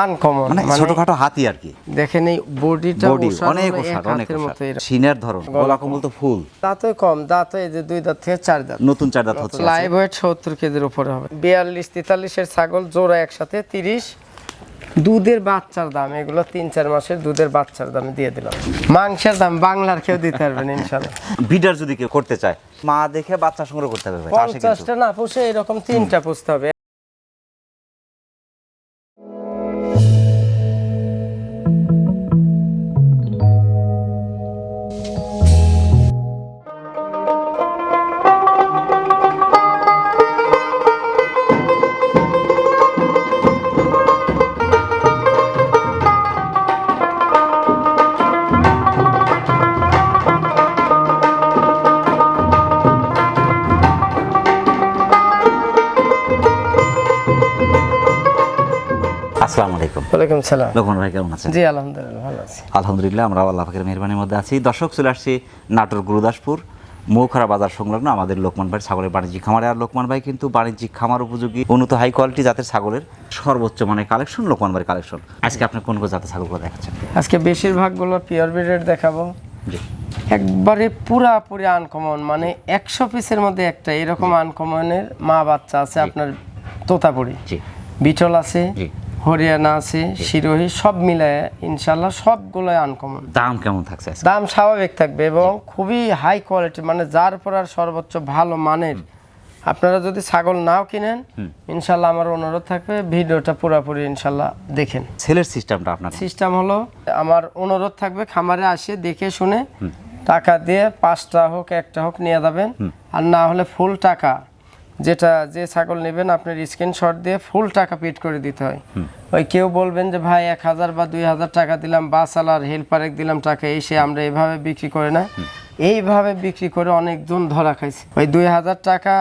Uncommon মানে মানে ছোটখাটো হাতি আর কি। দেখেন এই বডিটা অনেক ওষার। সিনের ধরন গলা কমল তো ফুল। দাঁতও কম দাঁত এই যে দুই দাঁত থেকে চার দাঁত। নতুন চার দাঁত হচ্ছে লাইভ ওয়েট সত্তর কেজির উপরে হবে। বিয়াল্লিশ তেতাল্লিশের ছাগল জোড়া একসাথে তিরিশ। দুধের বাচ্চার দাম এগুলো তিন চার মাসের দুধের বাচ্চার দামে দিয়ে দিলাম। মাংসের দাম বাংলার কেউ দিতে পারবেন ইনশাল্লাহ। বিডার যদি কেউ করতে চায় মা দেখে বাচ্চা সংগ্রহ করতে হবে পঞ্চাশটা না পুষে এরকম তিনটা পুষতে হবে। আসসালামু আলাইকুম। ওয়ালাইকুম সালাম। লোকমান ভাই কেমন আছেন? জি আলহামদুলিল্লাহ ভালো আছি। আলহামদুলিল্লাহ আমরা আল্লাহ পাকের মেহরবানির মধ্যে আছি। দর্শক চলে আসছি নাটোর গুরুদাসপুর মৌখারা বাজার সংলগ্ন আমাদের লোকমান ভাই ছাগলের বাণিজ্যিক খামারে। আর লোকমান ভাই কিন্তু বাণিজ্যিক খামার উপযোগী উন্নত হাই কোয়ালিটি জাতের ছাগলের সর্বোচ্চ মানে কালেকশন লোকমান ভাইয়ের কালেকশন। আজকে আপনি কোন কোন জাতের ছাগলগুলো দেখাচ্ছেন? আজকে বেশিরভাগগুলো পিওর ব্রিডের দেখাবো। জি। একবারে পুরাপুরি আনকমন মানে একশো পিসের মধ্যে একটা এরকম আনকমনের মা বাচ্চা আছে আপনার তোতাপুরি। জি। বিটল আছে। জি। হরিয়ানা আছে শিরোহী সব মিলায় ইনশাল্লাহ সবগুলোই আনকমন দাম কেমন থাকছে দাম স্বাভাবিক থাকবে এবং খুবই হাই কোয়ালিটি মানে যার পর আর সর্বোচ্চ ভালো মানের। আপনারা যদি ছাগল নাও কিনেন ইনশাল্লাহ আমার অনুরোধ থাকবে ভিডিওটা পুরোপুরি ইনশাল্লাহ দেখেন। সেলের সিস্টেমটা আপনার? সিস্টেম হলো আমার অনুরোধ থাকবে খামারে আসে দেখে শুনে টাকা দিয়ে পাঁচটা হোক একটা হোক নিয়ে যাবেন। আর না হলে ফুল টাকা যেটা যে ছাগল নেবেন আপনার স্ক্রিনশট দিয়ে ফুল টাকা পেড করে দিতে হয়। ওই কেউ বলবেন যে ভাই এক হাজার বা দুই হাজার টাকা দিলাম বাস আলার হেল্পারে দিলাম টাকা এসে আমরা এভাবে বিক্রি করে না। এইভাবে বিক্রি করে অনেকজন ধরা খাইছে। ওই দুই হাজার টাকা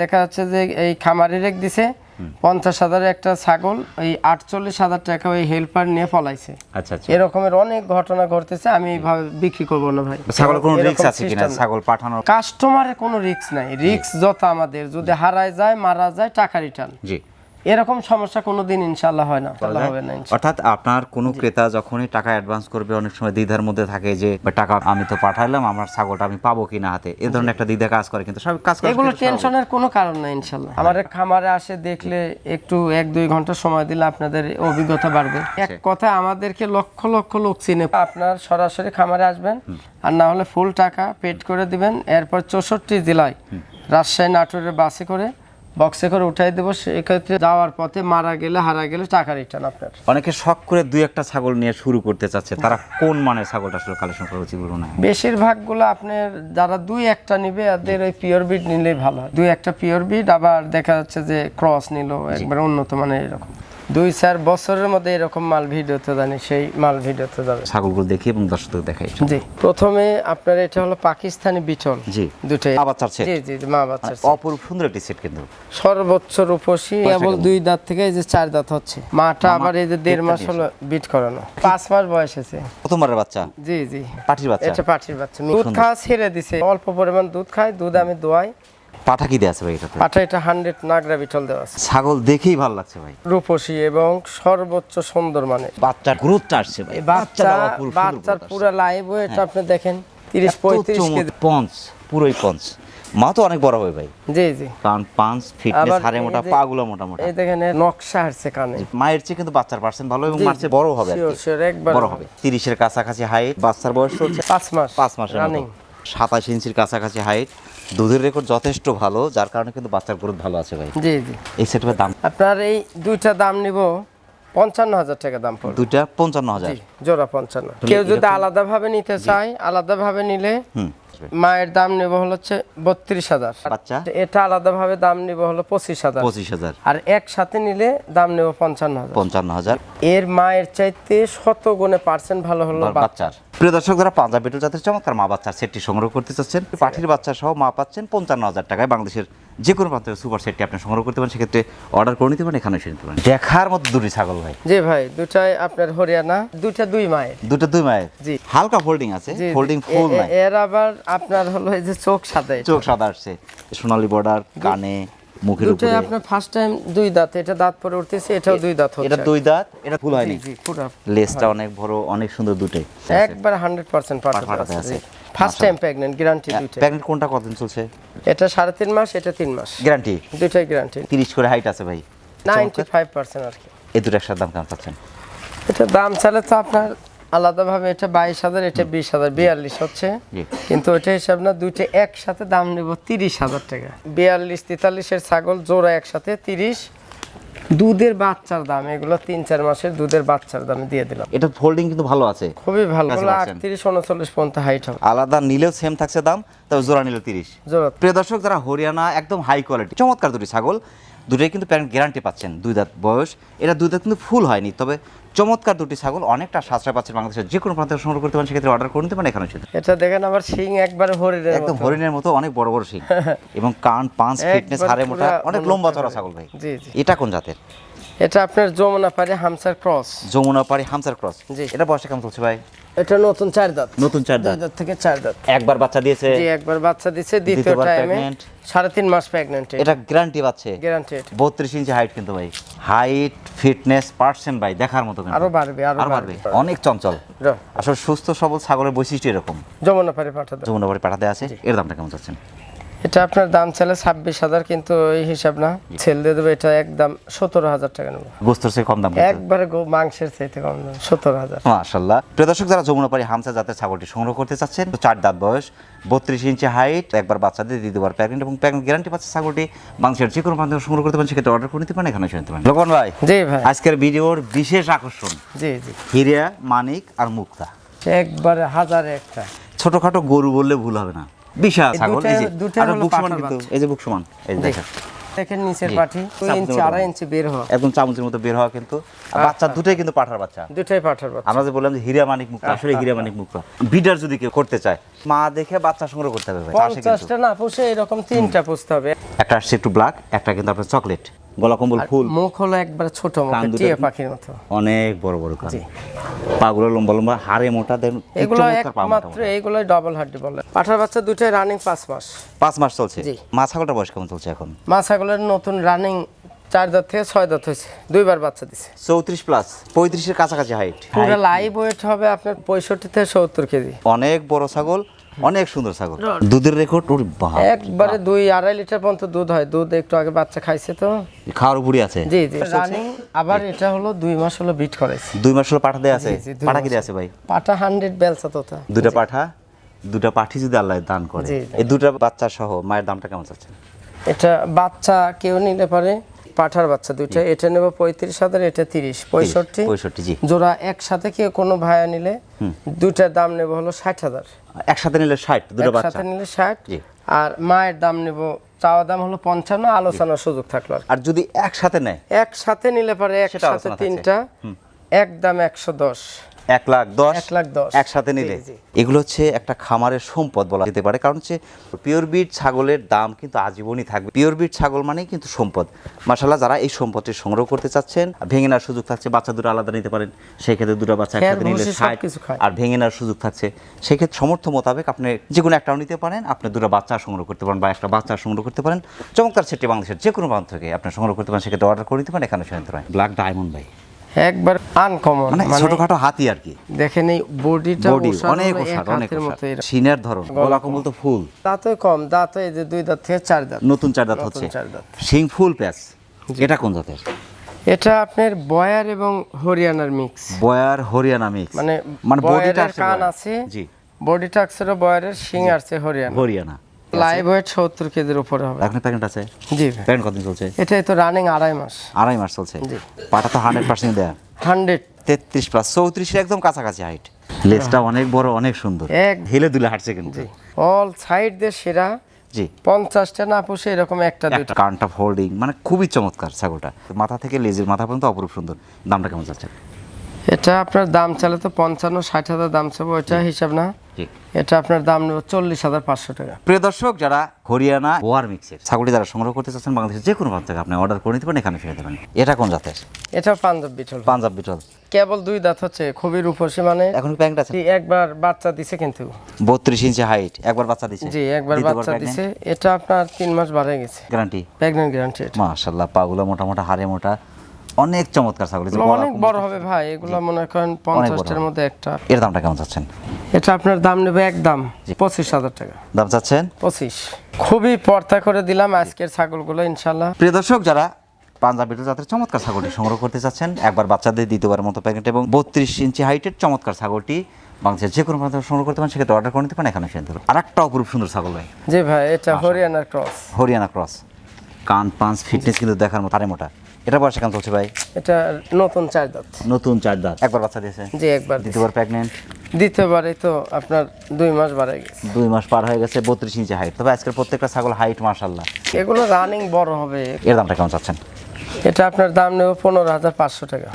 দেখা যাচ্ছে যে এই খামারের রেখ দিছে পঞ্চাশ হাজারের একটা ছাগল এই আটচল্লিশ হাজার টাকা ওই হেল্পার নিয়ে পলাইছে। আচ্ছা আচ্ছা। এরকমের অনেক ঘটনা ঘটতেছে আমি এইভাবে বিক্রি করব না ভাই। ছাগল কোনো রিস্ক আছে কিনা? ছাগল পাঠানোর কাস্টমারের কোনো রিস্ক নাই। রিস্ক যত আমাদের যদি হারায় যায় মারা যায় টাকা রিটার্ন জি। এরকম সমস্যা কোনোদিন ইনশাল্লাহ হয় না আল্লাহ হবে না অর্থাৎ আপনার কোনো ক্রেতা যখনই টাকা অ্যাডভান্স করবে অনেক সময় দ্বিধার মধ্যে থাকে যে টাকা আমি তো পাঠাইলাম আমার ছাগলটা আমি পাবো কিনা হাতে? এ ধরনের একটা দ্বিধা কাজ করে কিন্তু সব কাজ করে এগুলো টেনশনের কোনো কারণ নাই ইনশাল্লাহ আমার খামারে আসে দেখলে একটু এক দুই ঘণ্টা সময় দিলে আপনাদের অভিজ্ঞতা বাড়বে। এক কথা আমাদেরকে লক্ষ লক্ষ লোক চিনে। আপনার সরাসরি খামারে আসবেন আর না হলে ফুল টাকা পেড করে দিবেন এরপর চৌষট্টি জেলায় রাজশাহী নাটোরের বাসে করে বক্সে করে উঠাই দেবো সেক্ষেত্রে যাওয়ার পথে মারা গেলে হারা গেলে টাকা রিটার্ন আপনার। অনেকে শখ করে দুই একটা ছাগল নিয়ে শুরু করতে চাচ্ছে তারা কোন মানের ছাগলটা আসলে কালেকশন করা উচিত বলুন বেশিরভাগগুলো আপনার যারা দুই একটা নিবে এদের ওই পিওর বিড নিলেই ভালো হয়। দুই একটা পিওর বিড আবার দেখা যাচ্ছে যে ক্রস নিল একবার উন্নত মানের এরকম। দুই চার বছরের মধ্যে এরকম মাল ভিডিওতে জানি সেই মাল ভিডিওতে যাবে। ছাগলগুলো দেখি এবং দর্শকদের দেখাই জি প্রথমে আপনার এটা হলো পাকিস্তানি বিটল। জি। দুটাই। আবার চাচ্ছে জি জি জি, মা বাচ্চার set। অপরূপ সুন্দর একটি সেট কিন্তু। সর্বোচ্চ রূপসী কেবল দুই দাঁত থেকে এই যে চার দাঁত হচ্ছে। মাটা আবার এই যে দেড় মাস হলো বিট করানো। পাঁচ মাস বয়স হয়েছে। প্রথমবারের বাচ্চা? জি জি। পাটির বাচ্চা? এটা পাঠির বাচ্চা। দুধ খাওয়া ছেড়ে দিছে। অল্প পরিমাণ দুধ খায় দুধ আমি দোয়াই। পাঠা কি দেওয়া আছে ভাই এটাতে? পাঠা এটা হান্ড্রেড নাগরা বিটল দেওয়া আছে। ছাগল দেখেই ভালো লাগছে ভাই। রূপসী এবং সর্বোচ্চ সুন্দর মানে বাচ্চার গ্রোথটা আসছে ভাই। বাচ্চা বাচ্চার পুরো লাইভ এটা আপনি দেখেন তিরিশ পঁয়ত্রিশ পঞ্চ পুরোই পঞ্চ মা তো অনেক বড় হবে ভাই। জি জি। কারণ পাঁচ ফিটনেস এই মোটা পাগুলো মোটা মোটা এই দেখেন নকশা আসছে কানে। মায়ের চেয়ে কিন্তু বাচ্চার পার্সেন্ট ভালো এবং জি, মার চেয়ে বড় হবে একবার বড় হবে। তিরিশের কাছাকাছি হাইট বাচ্চার বয়স হচ্ছে পাঁচ মাস। পাঁচ মাসের রানিং সাতাশ ইঞ্চির কাছাকাছি হাইট দুধের রেকর্ড যথেষ্ট ভালো যার কারণে কিন্তু বাচ্চার গ্রোথ ভালো আছে ভাই। জি জি। এই সেটের দাম? আপনার এই দুইটা দাম নিব পঞ্চান্ন হাজার টাকা দাম পড়বে। দুইটা পঞ্চান্ন হাজার জি, জোড়া পঞ্চান্ন। কেউ যদি আলাদাভাবে নিতে চায় আলাদাভাবে নিলে নিলে হুম মায়ের দাম নেব হলো হচ্ছে বত্রিশ হাজার। বাচ্চা? এটা আলাদা ভাবে দাম নিব হলো পঁচিশ হাজার। পঁচিশ হাজার। আর একসাথে নিলে দাম নেব পঞ্চান্ন হাজার। পঞ্চান্ন হাজার। এর মায়ের চাইতে শত গুণে পার্সেন্ট ভালো হলো বাচ্চা বাচ্চার। প্রিয় দর্শক যারা পাঞ্জাব বেটু জাতের চমৎকার মা বাচ্চার সেটটি সংগ্রহ করতে চাচ্ছেন। পাঠির বাচ্চা সহ মা পাচ্ছেন পঞ্চান্ন হাজার টাকায়। বাংলাদেশের যে কোনো প্রান্তের সুপার সেটটি আপনি সংগ্রহ করতে পারেন। সেক্ষেত্রে অর্ডার করে নিতে পারেন এখানে এসে নিতে পারেন। দেখার মতো দুটি ছাগল ভাই। জি ভাই দুটাই আপনার হরিয়ানা দুইটা দুই মায়ের। দুটো দুই মায়ের। জি। হালকা ফোল্ডিং আছে। ফোল্ডিং ফুল নাই। এর আবার আপনার হলো এই যে চোখ সাদা চোখ সাদা আসছে। সোনালী বর্ডার কানে মুখের দুটোই উপরে। আপনার ফার্স্ট টাইম দুই দাঁত এটা দাঁত পরে উঠতেছে এটাও দুই দাঁত হচ্ছে। এটা দুই দাঁত এটা ফুল হয়নি। জি, পুরো লেজটা অনেক বড় অনেক সুন্দর দুটোই। একবার হান্ড্রেড পার্সেন্ট পাঠাতে আছে। ফার্স্ট টাইম প্রেগনেন্ট গ্যারান্টি দুইটাই। প্যাকেট কোনটা কতদিন চলছে? এটা সাড়ে তিন মাস এটা তিন মাস। গ্যারান্টি দুইটাই গ্যারান্টি তিরিশ করে হাইট আছে ভাই। নাইনটি ফাইভ পার্সেন্ট আর কি। এই দুটো একসাথে দাম কেমন পাচ্ছেন এটা দাম চালে তো আপনার আলাদাভাবে এটা বাইশ হাজার এটা বিশ হাজার বিয়াল্লিশ হচ্ছে। কিন্তু ওইটা হিসাব না দুইটা একসাথে দাম নেব তিরিশ হাজার টাকা। বিয়াল্লিশ তেতাল্লিশের ছাগল জোড়া একসাথে তিরিশ। দুধের বাচ্চার দাম এগুলো তিন চার মাসের দুধের বাচ্চার দামে দিয়ে দিলাম। এটা ফোল্ডিং কিন্তু ভালো আছে। খুবই ভালো। আটত্রিশ উনচল্লিশ পর্যন্ত হাইট হবে। আলাদা নিলেও সেম থাকছে দাম তবে জোড়া নিলে তিরিশ। জোড়া প্রিয় দর্শক যারা হরিয়ানা একদম হাই কোয়ালিটি চমৎকার দুটি ছাগল দুটোই কিন্তু প্যারেন্ট গ্যারান্টি পাচ্ছেন। দুই দাঁত বয়স এটা দুই দাঁত কিন্তু ফুল হয়নি তবে চমৎকার দুটি ছাগল অনেকটা সাশ্রয় পাচ্ছে বাংলাদেশের যে কোনো প্রান্ত সংগ্রহ করতে পারেন সেক্ষেত্রে অর্ডার করতে নিতে পারেন এখানে এটা দেখেন আবার শিং একবার হরিণের একদম হরিণের মতো অনেক বড় বড় শিং। এবং কান পাঁচ ফিটনেস হারে মোটা অনেক লম্বা চড়া ছাগল। ভাই। জি জি। এটা কোন জাতের? এটা আপনার যমুনা পারে হামসার ক্রস। যমুনা পাড়ি হামসার ক্রস। জি। এটা বয়সে কেমন চলছে ভাই? এটা নতুন চার দাঁত। নতুন চার দাঁত। দাঁত থেকে চার দাঁত। একবার বাচ্চা দিয়েছে। জি একবার বাচ্চা দিয়েছে দ্বিতীয় টাইমে সাড়ে তিন মাস প্রেগন্যান্ট এটা গ্যারান্টি পাচ্ছে গ্যারান্টেড বত্রিশ ইঞ্চি হাইট কিন্তু ভাই। হাইট ফিটনেস পার্সেন্ট ভাই দেখার মতো। আরও বাড়বে আরও বাড়বে। অনেক চঞ্চল। আসলে সুস্থ সবল ছাগলের বৈশিষ্ট্য এরকম। যমুনা পাঠাতে। পাঠা যমুনা বাড়ি পাঠাতে আছে। এর দামটা কেমন চাচ্ছেন? এটা আপনার দাম চাইলে ছাব্বিশ হাজার কিন্তু এই হিসাব না ছেল দিয়ে দেবে এটা একদম সতেরো হাজার টাকা নেব। গোস্তর চেয়ে কম দাম। একবারে মাংসের চাইতে কম দাম সতেরো হাজার। মাশাল্লাহ। প্রিয় দর্শক যারা যমুনা পাড়ি হামসা জাতের ছাগলটি সংগ্রহ করতে চাচ্ছেন তো চার দাঁত বয়স বত্রিশ ইঞ্চি হাইট একবার বাচ্চা দিয়ে দ্বিতীয়বার প্যাকেট এবং প্যাকেট গ্যারান্টি পাচ্ছে ছাগলটি মাংসের যে কোনো থেকে সংগ্রহ করতে পারেন সেক্ষেত্রে অর্ডার করে নিতে পারেন এখানে এসে নিতে পারেন। লোকন ভাই জি ভাই। আজকের ভিডিওর বিশেষ আকর্ষণ জি জি। হিরিয়া মানিক আর মুক্তা। একবারে হাজারে একটা। ছোটখাটো গরু বললে ভুল হবে না। বিশাল ছাগল এই যে আর বুক সমান কিন্তু। এই যে বুক সমান এই যে দেখেন। দেখেন নিচের পাটি 2 ইঞ্চি মতো। ইঞ্চি বের হওয়া। একদম চামচের মতো বের হওয়া কিন্তু। আর বাচ্চা দুটোই কিন্তু পাঠার বাচ্চা। দুটাই পাঠার বাচ্চা। আমরা যে বললাম যে হীরা মানিক মুক্তা আসলে হীরা মানিক মুক্তা। বিডার যদি কেউ করতে চায় মা দেখে বাচ্চা সংগ্রহ করতে হবে ভাই। আসে কিন্তু। পঞ্চাশটা না পুষে এরকম তিনটা পুষতে হবে। একটা আসছে একটু ব্ল্যাক একটা কিন্তু আপনার চকলেট গলা কম্বল ফুল। মুখ হলো একবার ছোট মুখ টিয়া পাখির মতো। অনেক বড় বড় কান। পাগুলো লম্বা লম্বা হাড়ে মোটা দেন এগুলো একমাত্র এইগুলোই ডবল হাড্ডি বলে। পাঠার বাচ্চা দুটাই রানিং পাঁচ মাস। পাঁচ মাস চলছে? জি। মা ছাগলটার বয়স কেমন চলছে এখন? মা ছাগলের নতুন রানিং চার দাঁত থেকে ছয় দাঁত হয়েছে। দুইবার বাচ্চা দিছে। চৌত্রিশ প্লাস পঁয়ত্রিশের কাছাকাছি হাইট পুরো লাইভ ওয়েট হবে আপনার পঁয়ষট্টি থেকে সত্তর কেজি। অনেক বড় ছাগল অনেক সুন্দর ছাগল। দুধের রেকর্ড ওর একবারে দুই আড়াই লিটার পর্যন্ত দুধ হয়। দুধ একটু আগে বাচ্চা খাইছে তো। খাওয়ার উপরই আছে? জি জি রানিং? আবার এটা হলো দুই মাস হলো বিট করেছে দুই মাস হলো পাঠা দেয়া আছে? পাঠা। কি দেয়া আছে ভাই? পাটা হান্ড্রেড বেলসা তোতা দুটা পাঠা দুটা পাঠি যদি আল্লাহ দান করে। এই দুটা বাচ্চা সহ মায়ের দামটা কেমন চাচ্ছেন? এটা বাচ্চা কেউ নিতে পারে পাঠার বাচ্চা দুইটা এটা নেব পঁয়ত্রিশ হাজার এটা তিরিশ পঁয়ষট্টি। পঁয়ষট্টি জি। জোড়া একসাথে কেউ কোনো ভাড়া নিলে দুইটার দাম নেব হলো ষাট হাজার। একসাথে নিলে ষাট দুটো বাচ্চা। একসাথে নিলে ষাট। আর মায়ের দাম নেব চাওয়া দাম হলো পঞ্চান্ন আলোচনার সুযোগ থাকল আর যদি একসাথে নেয়? একসাথে নিলে পারে একসাথে তিনটা এক দাম একশো দশ। এক লাখ দশ এক লাখ দশ। একসাথে নিলে। এগুলো হচ্ছে একটা খামারের সম্পদ বলা যেতে পারে। কারণ হচ্ছে পিওর বিট ছাগলের দাম কিন্তু আজীবনই থাকবে। পিওর বিট ছাগল মানেই কিন্তু সম্পদ। মাসাল্লাহ যারা এই সম্পদটি সংগ্রহ করতে চাচ্ছেন ভেঙে নেওয়ার সুযোগ থাকছে বাচ্চা দুটো আলাদা নিতে পারেন সেই ক্ষেত্রে দুটো বাচ্চা একসাথে নিলে ষাট আর ভেঙে নেওয়ার সুযোগ থাকছে। সেক্ষেত্রে সমর্থ মোতাবেক আপনি যে কোনো একটাও নিতে পারেন আপনি দুটো বাচ্চা সংগ্রহ করতে পারেন বা একটা বাচ্চা সংগ্রহ করতে পারেন। চমৎকার সেটি বাংলাদেশের যে কোনো প্রান্ত থেকে আপনি সংগ্রহ করতে পারেন সেক্ষেত্রে অর্ডার করে নিতে পারেন এখানে শুনতে পারেন। ব্ল্যাক ডায়মন্ড ভাই। একবার আনকমন মানে মানে ছোটখাটো হাতি আর কি। দেখেন এই বডিটা বডি অনেক ওষার অনেক সিনের ধরন গলা কম্বল তো ফুল। দাঁতই কম দাঁত এই যে দুই দাঁত থেকে চার দাঁত। নতুন চার দাঁত হচ্ছে। চার দাঁত। শিং ফুল প্যাচ এটা কোন জাতের? এটা আপনার বয়ার এবং হরিয়ানার মিক্স বয়ার হরিয়ানা মিক্স মানে মানে বডিটা কান আছে জি। বডিটা আছে বয়ারের শিং আছে হরিয়ানা হরিয়ানা। লাইভ ওয়েট সত্তর কেজির উপরে হবে। এখন প্যাকেট আছে? জি প্যাকেট কতদিন চলছে? এটাই তো রানিং আড়াই মাস। আড়াই মাস চলছে? জি। পাটা তো হান্ড্রেড পার্সেন্ট দেয়া। হান্ড্রেড তেত্রিশ প্লাস চৌত্রিশের একদম কাছাকাছি হাইট লেজটা অনেক বড় অনেক সুন্দর। এক হেলে দুলে হাঁটছে কিন্তু। অল সাইড দিয়ে সেরা। জি। পঞ্চাশটা না পুষে এরকম একটা একটা কানটা ফোল্ডিং মানে খুবই চমৎকার ছাগলটা। মাথা থেকে লেজের মাথা পর্যন্ত অপরূপ সুন্দর। দামটা কেমন যাচ্ছে এটা আপনার দাম চালে তো পঞ্চান্ন ষাট হাজার দাম চাবো ওইটা হিসাব না। এটা আপনার দাম নেব চল্লিশ হাজার পাঁচশো টাকা। প্রিয় দর্শক যারা হরিয়ানা ওয়ার মিক্সের ছাগলটি যারা সংগ্রহ করতে চাচ্ছেন বাংলাদেশের যে কোনো প্রান্ত থেকে আপনি অর্ডার করে নিতে পারেন এখানে ফিরে দেবেন এটা কোন জাতের? এটা পাঞ্জাব বিটল। পাঞ্জাব বিটল। কেবল দুই দাঁত হচ্ছে খুবই রূপসী মানে। এখন কি প্যাকেট আছে? একবার বাচ্চা দিছে কিন্তু। বত্রিশ ইঞ্চি হাইট একবার বাচ্চা দিচ্ছে জি একবার বাচ্চা দিছে। এটা আপনার তিন মাস বাড়ে গেছে। গ্যারান্টি প্রেগনেন্ট গ্যারান্টি এটা। মাশাল্লাহ পাগুলো মোটা মোটা হাড়ে মোটা। অনেক চমৎকার ছাগল অনেক বড় হবে ভাই এগুলো মনে করেন পঞ্চাশটার মধ্যে একটা। এর দামটা কেমন চাচ্ছেন? এটা আপনার দাম নেবে একদম পঁচিশ হাজার টাকা। দাম চাচ্ছেন? পঁচিশ। খুবই পর্তা করে দিলাম আজকের ছাগলগুলো ইনশাল্লাহ প্রিয় দর্শক যারা পাঞ্জাব বিটল জাতের চমৎকার ছাগলটি সংগ্রহ করতে চাচ্ছেন একবার বাচ্চাদের দ্বিতীয়বার মতো প্যাকেট এবং বত্রিশ ইঞ্চি হাইটের চমৎকার ছাগলটি বাংলাদেশের যে কোনো প্রান্ত সংগ্রহ করতে পারেন সেক্ষেত্রে অর্ডার করে নিতে পারেন এখানে সেন আর একটা অপরূপ সুন্দর ছাগল ভাই। জি ভাই এটা হরিয়ানা ক্রস হরিয়ানা ক্রস কান পাঁচ ফিটনেস কিন্তু দেখার মতো হারে মোটা। এটা বয়সে কেমন চলছে ভাই? এটা নতুন চার দাঁত। নতুন চার দাঁত। একবার বাচ্চা দিয়েছে? জি একবার দ্বিতীয়বার প্রেগনেন্ট দ্বিতীয়বারে তো আপনার দুই মাস বাড়ে গেছে। দুই মাস পার হয়ে গেছে বত্রিশ ইঞ্চি হাইট তবে আজকের প্রত্যেকটা ছাগল হাইট মার্শাল্লাহ এগুলো রানিং বড় হবে। এর দামটা কেমন চাচ্ছেন? এটা আপনার দাম নেব পনেরো হাজার পাঁচশো টাকা।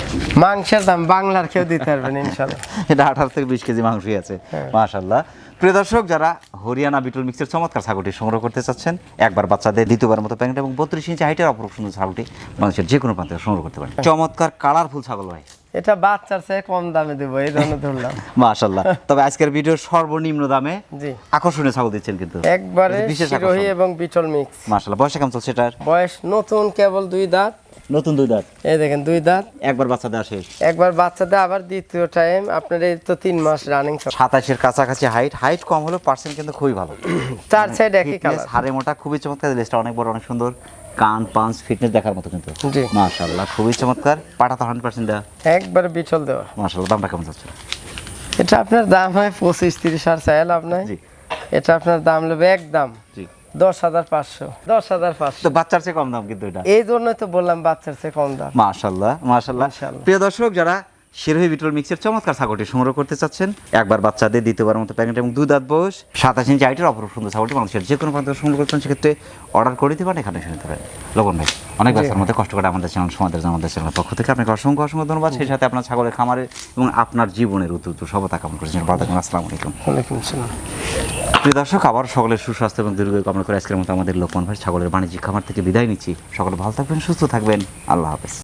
মাংসের দাম বাংলার কেউ দিতে পারবেন ইনশাল্লাহ এটা আঠারো থেকে বিশ কেজি মাংসই আছে মাশাল্লাহ প্রিয় দর্শক, যারা হরিয়ানা বিটল মিক্সের চমৎকার ছাগলটি সংগ্রহ করতে চাচ্ছেন, একবার বাচ্চাদের দ্বিতীয়বার মতো প্যান্ট এবং বত্রিশ ইঞ্চি হাইটের অপরূপ সুন্দর ছাগলটি মানুষের যে কোনো প্রান্তে সংগ্রহ করতে পারেন। চমৎকার কালারফুল ছাগল ভাই। এটা বাচ্চার চেয়ে কম দামে দেবো এই জন্য ধরলাম। মাশাল্লাহ তবে আজকের ভিডিওর সর্বনিম্ন দামে জি। আকর্ষণীয় ছাগল দিচ্ছেন কিন্তু। একবারে শিরোহী এবং বিটল মিক্স। মাশাল্লাহ বয়সে কেমন চলছে এটার? বয়স নতুন কেবল দুই দাঁত। নতুন দুই দাঁত। এই দেখেন দুই দাঁত। একবার বাচ্চা দেওয়া শেষ। একবার বাচ্চাদের আবার দ্বিতীয় টাইম আপনার এই তো তিন মাস রানিং সাতাশের কাছাকাছি হাইট হাইট কম হলেও পার্সেন্ট কিন্তু খুবই ভালো। চার সাইড একই কালার হাড়ে মোটা খুবই চমৎকার। লেজটা অনেক বড় অনেক সুন্দর। কান পাঞ্চ ফিটনেস দেখার মতো কিন্তু। জি। মাশাল্লাহ খুবই চমৎকার। পাটা তো হান্ড্রেড পার্সেন্ট দেওয়া একবার বিচল দেওয়া। মাশাল্লাহ দামটা কেমন যাচ্ছে? এটা আপনার দাম হয় পঁচিশ তিরিশ আর চাইল আপনার জি। এটা আপনার দাম নেবে একদম জি। দশ হাজার পাঁচশো দশ হাজার পাঁচশো। তো বাচ্চার চেয়ে কম দাম কিন্তু এটা। এই জন্যই তো বললাম বাচ্চার চেয়ে কম দাম। মাশাল্লাহ মাশাল্লাহ মাশাআল্লাহ। প্রিয় দর্শক যারা শিরোহী বিটল মিক্সের চমৎকার ছাগলটি সংগ্রহ করতে চাচ্ছেন। একবার বাচ্চাদের দ্বিতীয়বার মতো প্যাকেট এবং দুই দাঁত বয়স সাতাশ ইঞ্চি হাইটের অপর সুন্দর ছাগলটি মানুষের যে কোনো প্রান্ত সংগ্রহ করতে সেক্ষেত্রে অর্ডার করে দিতে পারেন এখানে এসে নিতে পারেন। লগন ভাই অনেক ব্যস্তার মধ্যে কষ্ট করে আমাদের চ্যানেল সমাদের আমাদের চ্যানেলের পক্ষ থেকে আপনাকে অসংখ্য অসংখ্য ধন্যবাদ। সেই সাথে আপনার ছাগলের খামারে এবং আপনার জীবনের উত্তর সবতা কামনা করেছেন আসসালামু আলাইকুম। প্রিয় দর্শক আবার সকলের সুস্বাস্থ্য এবং দীর্ঘ কামনা করে আজকের মতো আমাদের লোকমান ভাই ছাগলের বাণিজ্যিক খামার থেকে বিদায় নিচ্ছি। সকলে ভালো থাকবেন সুস্থ থাকবেন। আল্লাহ হাফেজ।